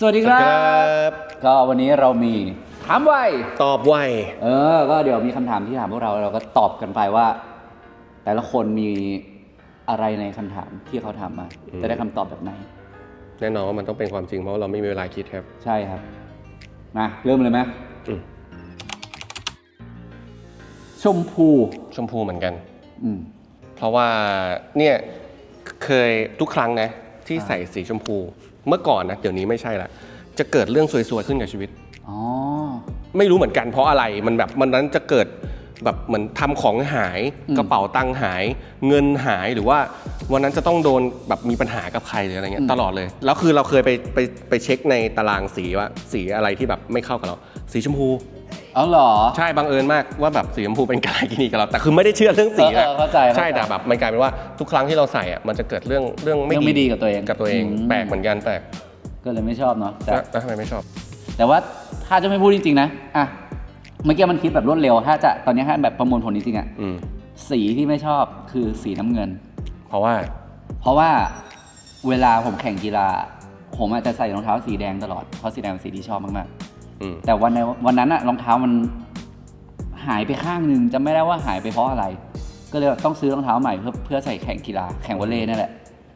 สวัสดีครับบก็วันนี้เรามีถามไวตอบไวเออ ก็เดี๋ยวมีคำถามที่ถามพวกเราเราก็ตอบกันไปว่า แต่ละคนมีอะไรในคำถามที่เขาถามมา จะได้คำตอบแบบไหน แน่นอนว่ามันต้องเป็นความจริงเพราะเราไม่มีเวลาคิดครับ ใช่ครับ มา เริ่มเลยไหมอืม ชมพู ชมพูเหมือนกัน อืม เพราะว่าเนี่ยเคยทุกครั้งนะ ที่อ่าใส่สีชมพู เมื่อก่อนนะเดี๋ยวนี้ไม่ใช่ละจะเกิดเรื่องซวยๆขึ้นกับชีวิต อ๋อ ไม่รู้เหมือนกันเพราะอะไรมันแบบมันนั้นจะเกิดแบบเหมือนทำของหายอืม กระเป๋าตังค์หาย เงินหายหรือว่าวันนั้นจะต้องโดนแบบมีปัญหากับใครหรืออะไรเงี้ยตลอดเลย แล้วคือเราเคยไปไปไปเช็คในตารางสีว่าสีอะไรที่แบบไม่เข้ากับเรา สีชมพู อ๋อเหรอ ใช่บังเอิญมากว่าแบบสีชมพูเป็นกาลกินีกับเราแต่คือไม่ได้เชื่อเรื่องสีเออนะเออเข้าใจเข้าใจใช่แต่แบบมันกลายเป็นว่าทุกครั้งที่เราใส่อะมันจะเกิดเรื่องเรื่องไม่เรื่องไม่ดีกับตัวเองกับตัวเองอืม แปลกเหมือนกันแปลกก็เลยไม่ชอบเนาะแต่แล้วแล้วทำไมไม่ชอบ แต่ว่าถ้าจะไม่พูดจริงๆนะอะเมื่อกี้มันคิดแบบรวดเร็ว ถ้าจะตอนนี้ถ้าแบบประมวลผลจริงๆอะอืมสีที่ไม่ชอบคือสีน้ำเงิน เพราะว่า เพราะว่าเวลาผมแข่งกีฬา ผมอาจจะใส่รองเท้าสีแดงตลอด เพราะสีแดงเป็นสีที่ชอบมากอืมๆ แต่วันในวันนั้นอะรองเท้ามันหายไปข้างหนึ่งจะไม่ได้ว่าหายไปเพราะอะไร ก็เลยต้องซื้อรองเท้าใหม่เพื่อเพื่อใส่แข่งกีฬาแข่งวอลเลย์นั่นแหละ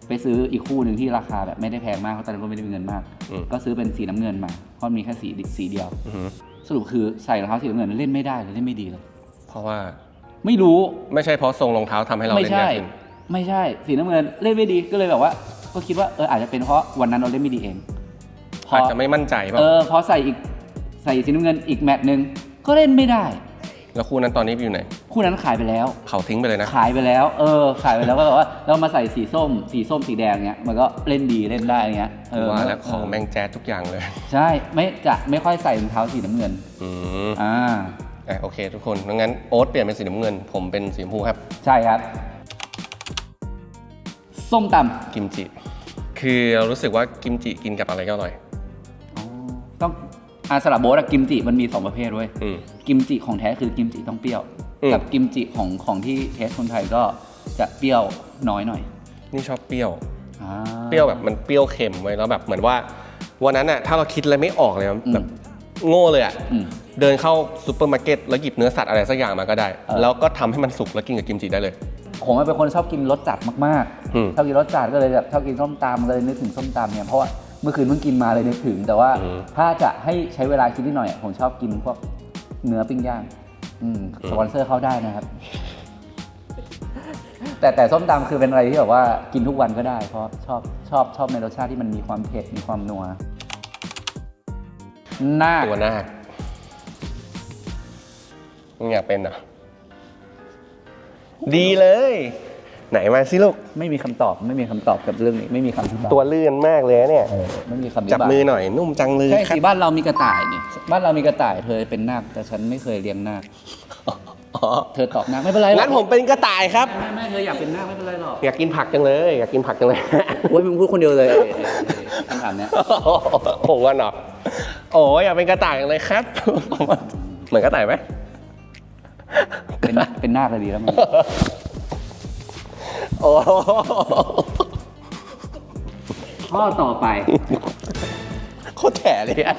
ไปซื้ออีกคู่หนึ่งที่ราคาแบบไม่ได้แพงมากเพราะตอนนั้นก็ไม่ได้มีเงินมากอืมก็ซื้อเป็นสีน้ำเงินมาเพราะมีแค่สีสีเดียวอือหือสรุปคือใส่รองเท้าสีน้ำเงินเล่นไม่ได้เลยเล่นไม่ดีเลย เพราะว่าไม่รู้ไม่ใช่เพราะทรงรองเท้าทำให้เราไม่เล่นใช่ยากขึ้นไม่ใช่สีน้ำเงินเล่นไม่ดีก็เลยแบบว่า ก็คิดว่าเอออาจจะเป็นเพราะวันนั้นเราเล่นไม่ดีเองพออาจจะไม่มั่นใจป่ะเออพอใส่อีก ใส่สีน้ำเงินอีกแมตช์หนึ่งก็เล่นไม่ได้ แล้วคู่นั้นตอนนี้อยู่ไหน คู่นั้นขายไปแล้ว เขาทิ้งไปเลยนะ ขายไปแล้ว เออ ขายไปแล้วก็แบบว่าเรามาใส่สีส้ม สีส้มสีแดงเนี้ยมันก็เล่นดีเล่นได้เงี้ยเออว่าแล้วของแม่งแจ๊ดทุกอย่างเลย ใช่ไม่จะไม่ค่อยใส่รองเท้าสีน้ำเงินอืมอ่าอะโอเค ทุกคนงั้นโอ๊ตเปลี่ยนเป็นสีน้ำเงิน ผมเป็นสีชมพูครับ ใช่ครับ ส้มตกิมจิ คือเรารู้สึกว่ากิมจิกินกับอะไรก็อร่อยำอ๋อต้ องอาสลับโบสอะกิมจิมันมีสองประเภทเว้ยอืม กิมจิของแท้คือกิมจิต้องเปรี้ยว อืม กับกิมจิของของที่เทสคนไทยก็จะเปรี้ยวน้อยหน่อยนี่ชอบเปรี้ยว อ่า เปรี้ยวแบบมันเปรี้ยวเค็มไว้ยแล้วแบบเหมือนว่า วันนั้นอะถ้าเราคิดอะไรไม่ออกเลยอืมแบบโง่เลยอะอืมเดินเข้าซูเปอร์มาร์เก็ตแล้วหยิบเนื้อสัตว์อะไรสักอย่างมาก็ได้ เออ แล้วก็ทำให้มันสุกแล้วกินกับกิมจิได้เลย ผมเป็นคนชอบกินรสจัดมากอืม ๆชอบกินรสจัดก็เลยแบบชอบกินส้มตำก็เลยนึกถึงส้มตำเนี่ยเพราะว่า เมื่อคืนเพิ่งกินมาเลยนึกถึง แต่ว่าอืมถ้าจะให้ใช้เวลาคิดนิดหน่อยอะผมชอบกินพวกเนื้อปิ้งย่างอืมอืม สปอนเซอร์เข้าได้นะครับ แต่แต่ส้มตำคือเป็นอะไรที่แบบว่ากินทุกวันก็ได้ เพราะชอบชอบชอบในรสชาติที่มันมีความเผ็ดมีความนัวหน้าคตัวนาคมึงอยากเป็นเหรอดีเลย ไหนมาสิลูก ไม่มีคำตอบไม่มีคำตอบกับเรื่องนี้ไม่มีคำอธิบายตัวลื่นมากเลยเนี่ย เออไม่มีคำอธิจับบายมือหน่อยนุ่มจังเลยใช่ครัสิบบ้านเรามีกระต่ายนี่บ้านเรามีกระต่ายเธอเป็นนาคแต่ฉันไม่เคยเลี้ยงนาคอ๋อเธอตอบนาคไม่เป็นไรหรอกงั้นผมเป็นกระต่ายครับ ไม่ไม่เธออยากเป็นนาคไม่เป็นไรหรอกอยากกินผักจังเลย อยากกินผักจังเลย โอ้ยมึงพูดคนเดียวเลยไอ้ไอ้ไอ้คำถามเนี้ยผมว่าเนาะโอ้ยอยากเป็นกระต่ายจังเลยครับ เหมือนกระต่ายไหมเป็นเป็นนาคเลยดีแล้วมึง โอ้ข้อต่อไป โคตรแถเลยอะ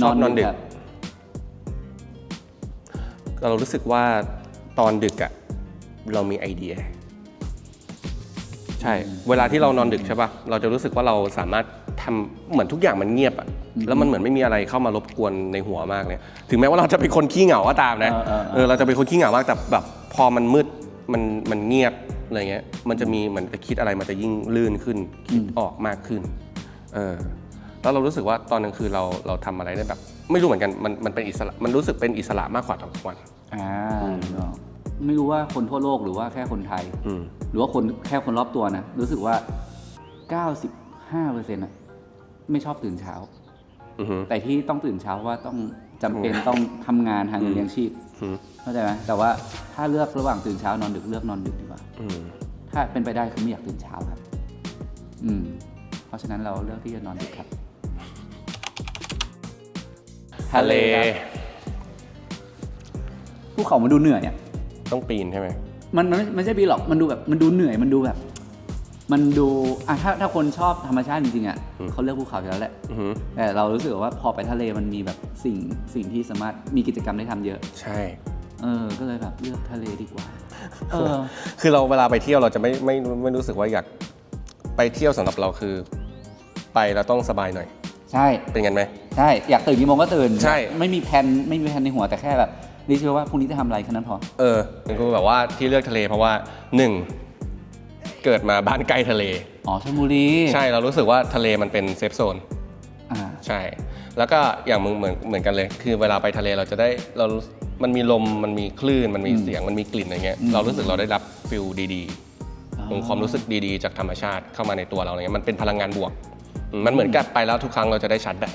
ชอบนอนดึก ครับเรารู้สึกว่าตอนดึกอะเรามีไอเดีย ใช่ เวลาที่เรานอนดึกใช่ปะเราจะรู้สึกว่าเราสามารถ ทำเหมือนทุกอย่างมันเงียบอะแล้วมันเหมือนไม่มีอะไรเข้ามารบกวนในหัวมากเลยถึงแม้ว่าเราจะเป็นคนขี้เหงาก็ตามนะเออเออเออเออเราจะเป็นคนขี้เหงามากแต่แบบพอมันมืดมันมันเงียบอะไรเงี้ยมันจะมีเหมือนจะคิดอะไรมันจะยิ่งลื่นขึ้นคิดออกมากขึ้นเออแล้วเรารู้สึกว่าตอนกลางคืนเราเราทำอะไรได้แบบ ไม่รู้เหมือนกันมันมันเป็นอิสระมันรู้สึกเป็นอิสระมากกว่าตอนกลางวันอ่าไม่รู้ว่าคนทั่วโลกหรือว่าแค่คนไทยอืมหรือว่าคนแค่คนรอบตัวนะรู้สึกว่า 95เปอร์เซ็นต์อะ ไม่ชอบตื่นเช้า อือหือแต่ที่ต้องตื่นเช้าเพราะว่าต้องจำเป็นต้องทำงานหาเงินเลี้ยงชีพอืม เข้าใจไหมแต่ว่าถ้าเลือกระหว่างตื่นเช้านอนดึกเลือกนอนดึกดีกว่า อืมถ้าเป็นไปได้คือไม่อยากตื่นเช้าครับ อืม เพราะฉะนั้นเราเลือกที่จะนอนดึกครับ ทะเลครับภูเขามันดูเหนื่อยอะ ต้องปีนใช่ไหม มันมันไม่ไม่ใช่ปีหรอก มันดูแบบ มันดูเหนื่อย มันดูแบบ มมันดูอะถ้าถ้าคนชอบธรรมชาติจริงๆอะอืม เขาเลือกภูเขาอยู่แล้วแหละ อือหือแต่เรารู้สึกว่าพอไปทะเลมันมีแบบสิ่งสิ่งที่สามารถมีกิจกรรมได้ทำเยอะ ใช่ เออ ก็เลยแบบเลือกทะเลดีกว่า เออ คือเราเวลาไปเที่ยวเราจะไม่ไม่ไม่รู้สึกว่าอยากไปเที่ยวสำหรับเราคือ ไปเราต้องสบายหน่อย ใช่ เป็นกันไหม ใช่ อยากตื่นกี่โมงก็ตื่นใช่ ไม่มีแผนไม่มีแผนในหัวแต่แค่แบบรีเชื่อว่าพรุ่งนี้จะทำอะไรแค่นั้นพอ เออมันก็แบบว่าที่เลือกทะเลเพราะว่าหนึ่ง เกิดมาบ้านใกล้ทะเล อ๋อชลบุรีใช่เรารู้สึกว่าทะเลมันเป็นเซฟโซนอ่าใช่ แล้วก็อย่างมึงเหมือนเหมือนกันเลย คือเวลาไปทะเลเราจะได้เรารู้มันมีลมมันมีคลื่นมันมีอืมเสียงมันมีกลิ่นอะไรเงี้ยอืมเรารู้สึกเราได้รับฟิลดีอ๋อๆองความรู้สึกดีๆ จากธรรมชาติเข้ามาในตัวเราอะไรเงี้ยมันเป็นพลังงานบวกอื มมันเหมือนกับไปแล้วทุกครั้งเราจะได้ชาร์จแบต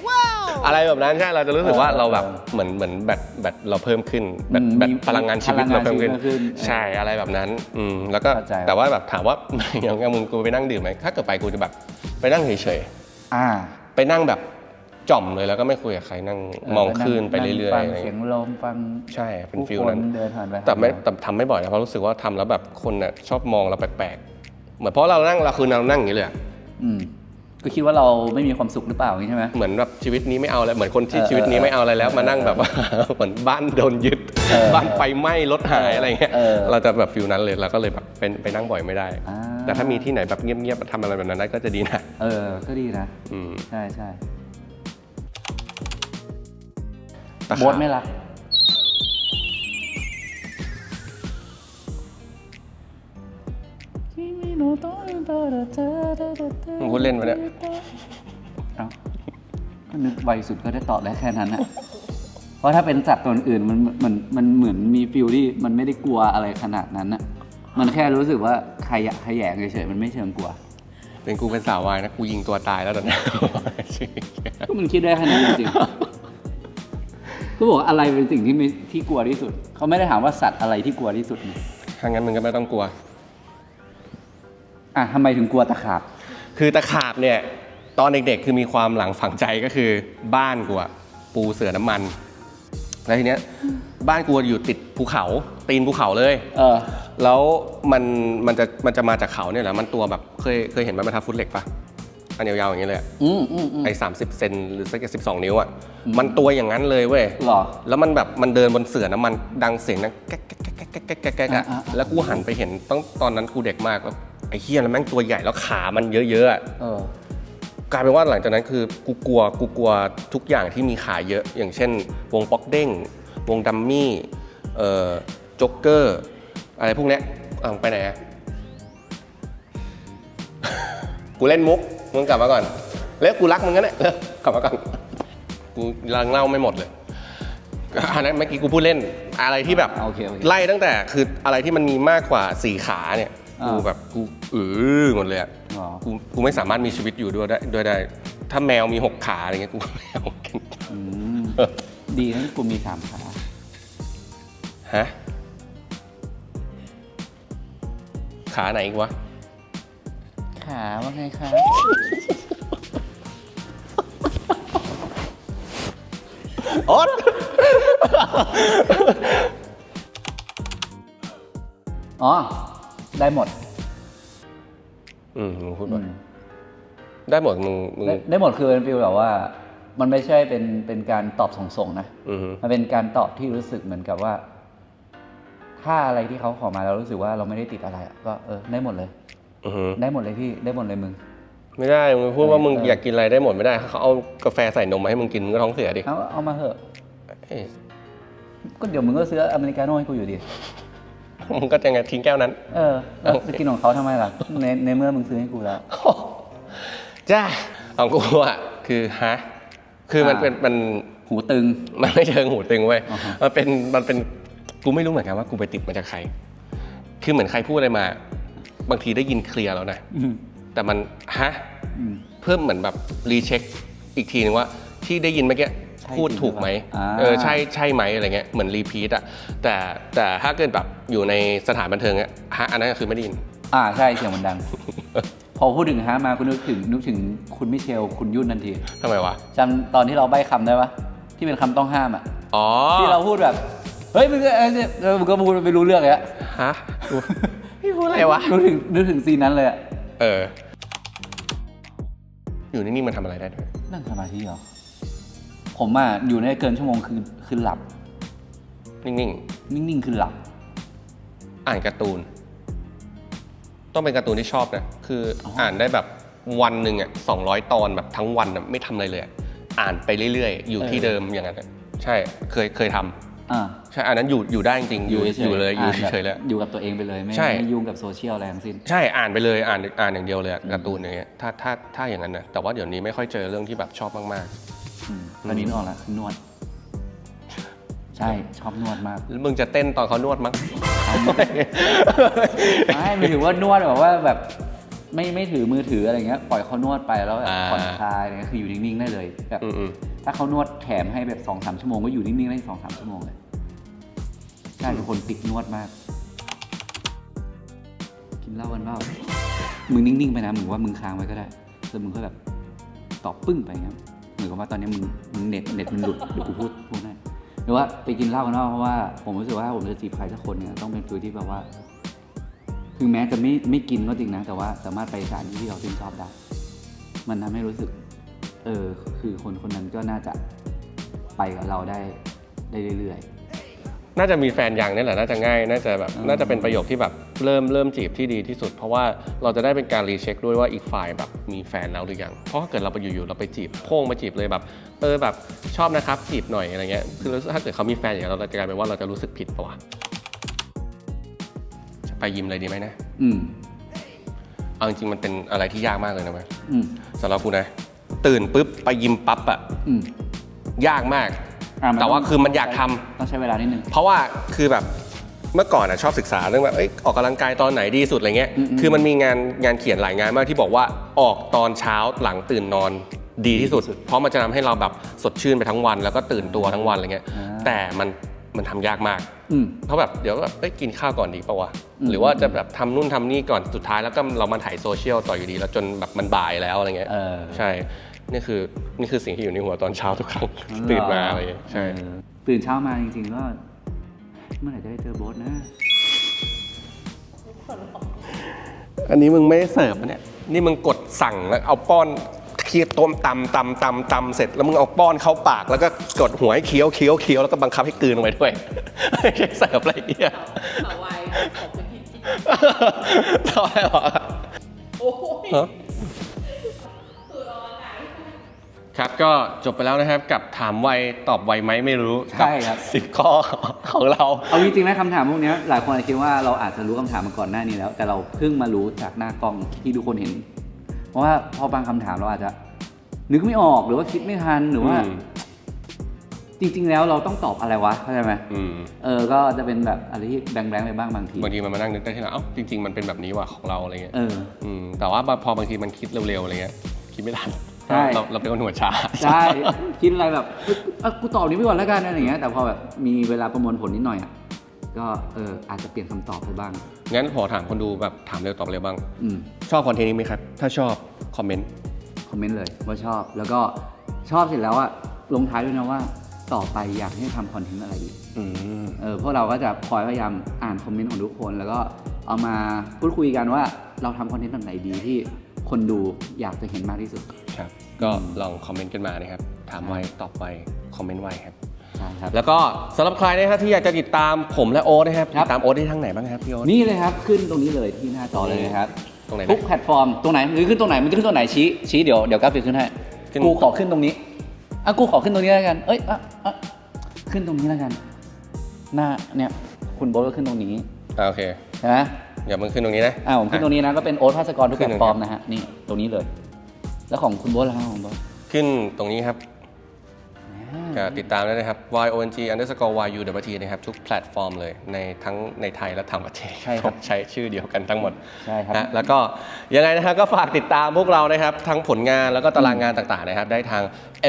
อะไรแบบนั้นใช่เราจะรู้สึกว่าเออเราแบบเออเหมือนเหมือนแบตแบตเราเพิ่มขึ้นแบตอืมแบตมีพลังงานชีวิตพลังงานเราเพิ่มขึ้นชีวิตเพิ่มขึ้น ใช่อะไรแบบนั้นอืมแล้วก็เข้าใจแต่ว่าแบบถามว่าอย่างอย่างมึงกูไปนั่งดื่มไหมถ้าเกิดไปกูจะแบบไปนั่งเฉยๆอ่า ไปนั่งแบบจ่อมเลยแล้วก็ไม่คุยกับใครนั่งมองคลื่นไปเรื่อยๆฟัอะงไรเสียเงี้งยลมฟังใช่เป็นผู้ฟิลคนั้นเดินผ่านไปแต่ไม่ผ่านแต่ทำไม่บ่อยนะเพราะรู้สึกว่าทำแล้วแบบคนน่ะชอบมองเราแปลกๆเหมือนเพราะเรานั่งเราคือเรานั่งอย่างนี้เลยอะอืม ก็คิดว่าเราไม่มีความสุขหรือเปล่าอย่างนี้ใช่ไหมเหมือนแบบชีวิตนี้ไม่เอาแล้วเหมือนคนที่เออชีวิตนี้ไม่เอาอะไรแล้วเออมานั่งแบบว่าเหมือนบ้านโดนยึดเออบ้านไฟไหม้รถหายอะไรเงี้ยเออเราจะแบบฟิลนั้นเลยเราก็เลยแบบเป็นไปนั่งบ่อยไม่ได้อ่าแต่ถ้ามีที่ไหนแบบเงียบๆทำอะไรแบบนั้นได้ก็จะดีนะเออก็ดีนะอืมใช่ใช่แต่โบทไม่รัก มึงพูดเล่นปะเนี่ยเอ้าก็นึกไวสุดก็ได้ตอบได้แค่นั้นนะเพราะถ้าเป็นสัตว์ตัวอื่นมันมันมันเหมือนมีฟิลที่มันไม่ได้กลัวอะไรขนาดนั้นน่ะมันแค่รู้สึกว่าขยะขยงเฉยๆมันไม่เชิงกลัว เป็นกูเป็นสาววายนะกูยิงตัวตายแล้วตอนนี้ ก็มันคิดได้ขนาดนั้นจริงๆก็บอกว่าอะไรเป็นสิ่งที่ไม่ที่กลัวที่สุด เขาไม่ได้ถามว่าสัตว์อะไรที่กลัวที่สุดนี่ถ้างั้นมึงก็ไม่ต้องกลัว อะทำไมถึงกลัวตะขาบ คือตะขาบเนี่ยตอนเด็กๆ คือมีความหลังฝังใจก็คือบ้านกูอะปูเสือน้ำมัน แล้วทีเนี้ยบ้านกูอยู่ติดภูเขาตีนภูเขาเลย เออ แล้วมันมันจะมันจะมาจากเขาเนี่ยแหละมันตัวแบบเคยเคยเห็นไม้บรรทัดฟุตเหล็กปะอันยาวๆอย่างเงี้ยเลยอะอืมอืมอืม ไอ้สามสิบเซนหรือสักสิบสองนิ้วอะมันตัวอย่างนั้นเลยเว้ยหรอแล้วมันแบบมันเดินบนเสื่อน้ำมันดังเสียงนะแก๊กแก๊กแก๊กแก๊กแก๊กแก๊กแก๊กอะอ่าๆๆแล้วกูหันไปเห็นต้องตอนนั้นกูเด็กมากแล้ว ไอ้เฮียแล้วแม่งตัวใหญ่แล้วขามันเยอะๆอะเออ กลายเป็นว่าหลังจากนั้นคือกูกลัวกูกลัวทุกอย่างที่มีขาเยอะ อย่างเช่น วงป๊อกเด้ง วงดัมมี่เอ่อจ็อกเกอร์ อะไรพวกเนี้ยอะมึงไปไหนอะ กูเล่นมุกมึงกลับมาก่อน แล้วกูรักมึงกันเนี่ยเร็วกลับมาก่อนกูรังเล่าไม่หมดเลยอันนั้นเมื่อกี้กูพูดเล่นอะไรที่แบบ อ่าโอเคโอเค ไล่ตั้งแต่คืออะไรที่มันมีมากกว่าสี่ขาเนี่ยอ่ากูแบบ กูเออหมดเลยอะอ๋อกูกูไม่สามารถมีชีวิตอยู่ด้วยได้ด้วยได้ ถ้าแมวมีหกขาอะไรเงี้ยกูก็ไม่เอากินอืมดีนะกูมีสามขาฮะขาไหนอีกวะ ขาว่าไงคะโอ๊ตอ๋อ ได้หมด อืมมึงพูดอืว่ามได้หมดมึงมึงได้ได้หมดคือเป็นฟีลแบบว่า มันไม่ใช่เป็นเป็นการตอบส่งๆนะ อืมมันเป็นการตอบที่รู้สึกเหมือนกับว่า ถ้าอะไรที่เขาขอมาเรารู้สึกว่าเราไม่ได้ติดอะไรอะก็เออได้หมดเลย อืมได้หมดเลยพี่ได้หมดเลยมึง ไม่ได้มึงพูดว่ามึงเอออยากกินอะไรได้หมดไม่ได้เขาเอากาแฟใส่นมมาให้มึงกินมึงก็ท้องเสียดิเอาเอามาเถอะ เอ้ยก็เดี๋ยวมึงก็ซื้ออเมริกาโน่ให้กูอยู่ดี มึงก็จะไงทิ้งแก้วนั้น เออแล้วจะกินของเขาทำไมล่ะในในเมื่อมึงซื้อให้กูแล้ว จ้าของกูอะคือฮะคือมันอ่าเป็นมันหูตึง มันไม่เชิงหูตึงเว้ยอ่าฮะมันเป็นมันเป็นกูไม่รู้เหมือนกันว่ากูไปติดมาจากใคร คือเหมือนใครพูดอะไรมา บางทีได้ยินเคลียร์แล้วนะอืมแต่มันฮะอืมเพิ่มเหมือนแบบรีเช็คอีกทีนึงว่า ที่ได้ยินเมื่อกี้ใช่ พูดถูกไหมอ่าเออใช่ใช่ไหมอะไรเงี้ยเหมือนรีพีทอะแต่แต่ถ้าเกิดแบบอยู่ในสถานบันเทิงอะฮะอันนั้นก็คือไม่ได้ยินอ่าใช่เสียงมันดัง พอพูดถึงฮะมาคุณนึกถึงนึกถึงคุณมิเชลคุณยุ่นทันทีทำไมวะจำตอนที่เราใบ้คำได้ปะที่เป็นคำต้องห้ามอะอ๋อที่เราพูดแบบเฮ้ยมึงก็เอ้ยเนี่ยเออมึงก็พูดไม่รู้เรื่องเลยอะฮะพี่พูดอะไรวะนึกถึงนึกถึงซีนนั้นเลยอะเออ อยู่นิ่งๆมันทำอะไรได้ด้วยนั่งสมาธิเหรอ ผมอะอยู่ในเกินชั่วโมงคือคือหลับ นิ่งนิ่งๆคือหลับ ๆ อ่านการ์ตูน ต้องเป็นการ์ตูนที่ชอบนะ คืออออ่านได้แบบวันหนึ่งอะสองร้อยตอนแบบทั้งวันอะไม่ทำอะไรเลยอะอ่านไปเรื่อยๆ อยู่ที่เดิมอย่างนั้นอะใช่ เคยเคยทำอ่าใช่อันนั้นอยู่อยู่ได้จริงๆอยู่ฉๆอยู่เลยอยู่านแบบเฉยๆเลยอยู่กับตัวเองไปเลยไม่ใช่ ไม่ยุ่งกับโซเชียลอะไรทั้งสิ้น ใช่อ่านไปเลยอ่านอ่านอย่างเดียวเลยอะการ์ตูนอย่างเงี้ยถ้าถ้าถ้าอย่างนั้นนะแต่ว่าเดี๋ยวนี้ไม่ค่อยเจอเรื่องที่แบบชอบมากอืม ตอนนี้นึกออกแล้วคือนวด ใช่ชอบนวดมากๆแล้วมึงจะเต้นตอนเขานวดมั้งไม่ไม่ถือว่านวดแบบว่าแบบไม่ไม่ถือมือถืออะไรเงี้ยปล่อยเขานวดไปแล้วแบบอ่าผ่อนคลายอะไรเงี้ยคืออยู่นิ่งๆได้เลยแบบอืมอืมถ้าเขานวดแถมให้แบบสองสามชั่วโมงก็อยู่นิ่งๆได้สองสามชั่วโมงเลยใช่เป็นคนติดนวดมาก กินเหล้ากันเปล่ามึงนิ่งๆไปนะมึงว่ามึงค้างไว้ก็ได้แล้วมึงก็แบบตอบปึ้งไปเงี้ยเหมือนกับว่าตอนนี้มึงมึงเน็ตเน็ตมึงหลุดเดี๋ยวกูพูดพูดให้หรือว่าไปกินเหล้ากันเปล่าเพราะว่าผมรู้สึกว่าผมจะจีบใครสักคนเนี่ยต้องเป็นฟิลที่แบบว่าถึงแม้จะไม่ไม่กินก็จริงนะ แต่ว่าสามารถไปสถานที่ที่เราชื่นชอบได้ มันทำให้รู้สึก เออ คือคนคนนั้นก็น่าจะไปกับเราได้ได้เรื่อยน่าจะมีแฟนยังนี่แหละน่าจะง่าย น่าจะแบบอืมน่าจะเป็นประโยคที่แบบ เริ่มเริ่มจีบที่ดีที่สุด เพราะว่าเราจะได้เป็นการรีเช็คด้วยว่าอีกฝ่ายแบบมีแฟนแล้วหรือยัง เพราะถ้าเกิดเราไปอยู่ๆเราไปจีบโพ่งมาจีบเลยแบบเออแบบชอบนะครับจีบหน่อยอะไรเงี้ยคือถ้าเกิดเขามีแฟนอย่างเงี้ยเราจะกลายเป็นว่าเราจะรู้สึกผิดปะวะจะไปยิมเลยดีไหมนะๆอืมเอาจริงๆมันเป็นอะไรที่ยากมากเลยนะเว้ยอืมสำหรับกูนะ ตื่นปุ๊บไปยิมปั๊บอะอืมยากมาก อะมันแต่ว่าต้องคือมันอยากทำ ต้องใช้เวลานิดนึง เพราะว่าคือแบบ เมื่อก่อนอะชอบศึกษาเรื่องแบบเอ้ยออกกำลังกายตอนไหนดีสุดอะไรเงี้ยอืมอืมคือมันมีงานงานเขียนหลายงานมากที่บอกว่าออกตอนเช้าหลังตื่นนอนดีที่สุด เพราะมันจะทำให้เราแบบสดชื่นไปทั้งวัน แล้วก็ตื่นตัวทั้งวันอะไรเงี้ยอ่าแต่มันมันทำยากมากอืม เพราะแบบเดี๋ยวแบบเอ้ยกินข้าวก่อนดีปะวะอืม หรือว่าจะแบบทำนู่นทำนี่ก่อนสุดท้ายแล้วก็เรามาถ่ายโซเชียลต่ออยู่ดี แล้วจนแบบมันบ่ายแล้วอะไรเงี้ยเออใช่นี่คือนี่คือสิ่งที่อยู่ในหัวตอนเช้าทุกครั้งตื่นมาอะไรเงี้ยใช่เออตื่นเช้ามาจริงๆก็ เมื่อไหร่จะได้เจอโบ๊ทนะอันนี้มึงไม่ได้เสิร์ฟนะเนี่ย นี่มึงกดสั่งแล้วเอาป้อนเคี่ยวต้มตำตำตำตำเสร็จ แล้วมึงเอาป้อนเข้าปากแล้วก็กดหัวให้เคี้ยวเคี้ยวเคี้ยวแล้วก็บังคับให้กลืนลงไปด้วยไม่ใช่เสิร์ฟอะไรเนี่ยขอไวขอบคุณที่ที่ทำไมหรอโอ้ย ครับก็จบไปแล้วนะครับกับถามไวตอบไวไหมไม่รู้ใช่ครับ สิบข้อของเรา เอาจริงๆนะคำถามพวกเนี้ยหลายคนอาจจะคิดว่าเราอาจจะรู้คำถามมาก่อนหน้านี้แล้ว แต่เราเพิ่งมารู้จากหน้ากล้องที่ทุกคนเห็น เพราะว่าพอบางคำถามเราอาจจะนึกไม่ออกหรือว่าคิดไม่ทันหรือว่า อืม จริง ๆ แล้วเราต้องตอบอะไรวะเข้าใจไหมอืมเออก็จะเป็นแบบอะไรที่แบงค์ๆไปบ้างบางทีบางทีมันมานั่งนึกได้ที่หลังเอ้าจริง ๆ มันเป็นแบบนี้ว่ะของเราอะไรเงี้ยเออ อืมแต่ว่าพอบางทีมันคิดเร็วๆอะไรเงี้ยคิดไม่ทัน ใช่ เราเราเป็นคนหัวช้า ใช่ คิดอะไรแบบเอ้ยเอ้ยกูตอบนี้ไปก่อนแล้วกันอะไรอย่างเงี้ยแต่พอแบบมีเวลาประมวลผลนิดหน่อยอะก็เอออาจจะเปลี่ยนคำตอบไปบ้าง งั้นขอถามคนดูแบบถามเร็วตอบเร็วบ้าง อืม ชอบคอนเทนต์นี้ไหมครับ ถ้าชอบ คอมเมนต์ คอมเมนต์เลยว่าชอบแล้วก็ชอบเสร็จแล้วอะลงท้ายด้วยนะว่าต่อไปอยากให้ทำคอนเทนต์อะไรอีกอืม เออพวกเราก็จะคอยพยายามอ่านคอมเมนต์ของทุกคน แล้วก็เอามาพูดคุยกันว่าเราทำคอนเทนต์แบบไหนดีที่ คนดูอยากจะเห็นมากที่สุด ครับ ก็ลองคอมเมนต์กันมานะครับ ถามไวตอบไวคอมเมนต์ไวครับ ใช่ครับ แล้วก็สำหรับใครนะครับที่อยากจะติดตามผมและโอ๊ตนะครับ ครับ ติดตามโอ๊ตได้ทางไหนบ้างครับพี่โอ๊ต นี่เลยครับ ขึ้นตรงนี้เลยที่หน้าจอเลยนะครับตรงไหนนะทุกแพลตฟอร์มตรงไหนหรือขึ้นตรงไหนมันจะขึ้นตรงไหนชี้ชี้เดี๋ยวเดี๋ยวกราฟิกขึ้นให้ขึ้น กูขอขึ้นตรงนี้อะกูขอขึ้นตรงนี้แล้วกันเอ้ยอะอะขึ้นตรงนี้แล้วกัน หน้าเนี่ยคุณโบ๊ทก็ขึ้นตรงนี้ อ่าโอเค ใช่ไหม อย่ามึงขึ้นตรงนี้นะ อ่าผมขึ้นตรงนี้นะก็เป็นโอ๊ตภาสกรทุกขึ้แพลนตฟอร์มนะฮะนี่ตรงนี้เลย แล้วของคุณโบ๊ทล่ะครับของโบ๊ทขึ้นตรงนี้ครับอ่าก็ติดตามได้นะครับ y o n g underscore y u w t นะครับ ทุกแพลตฟอร์มเลยในทั้งในไทยและต่างประเทศใช่ครับใช้ชื่อเดียวกันทั้งหมดใช่ครับนะแล้วก็ยังไงนะครับก็ฝากติดตามพวกเรานะครับ ทั้งผลงานแล้วก็ตารางงานต่างๆนะครับ ได้ทาง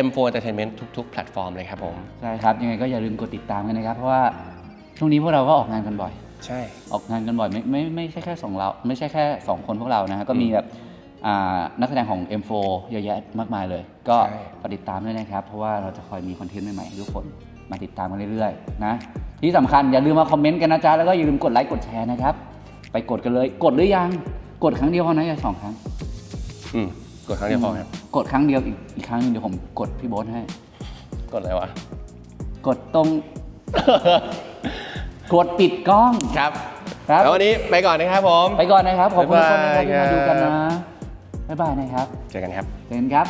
M4 Entertainment ทุกๆแพลตฟอร์มเลยครับผม ใช่ครับ ยังไงก็อย่าลืมกดติดตามกันนะครับ เพราะว่าช่วงนี้พวกเราก็ออกงานกันบ่อย ใช่ ออกงานกันบ่อยไม่ไม่ไม่ใช่แค่สองเรา ไม่ใช่แค่สองคนพวกเรานะฮะก็มีแบบอ่านักแสดงของ M4 เยอะแยะมากมายเลย ก็ฝากติดตามด้วยนะครับ เพราะว่าเราจะคอยมีคอนเทนต์ใหม่ๆให้ทุกคนมาติดตามกันเรื่อยๆนะที่สำคัญอย่าลืมมาคอมเมนต์กันนะจ๊ะแล้วก็อย่าลืมกดไลค์กดแชร์นะครับ ไปกดกันเลย กดหรือยังกดครั้งเดียวพอนะอย่าสองครั้ง อืมกดครั้งเดียวพอครับกดครั้งเดียวอีกอีกครั้งหนึงเดี๋ยวผมกดพี่โบ๊ทให้ กดอะไรวะ กดตรง กดปิดกล้องครับครับ แล้ววันนี้ไปก่อนนะครับผม ไปก่อนนะครับ ขอบคุณทุกคนนะครับที่บ๊ายบายมาดูกันครันะบบ๊ายบายนะครับ เจอกันครับ เจอกันครับ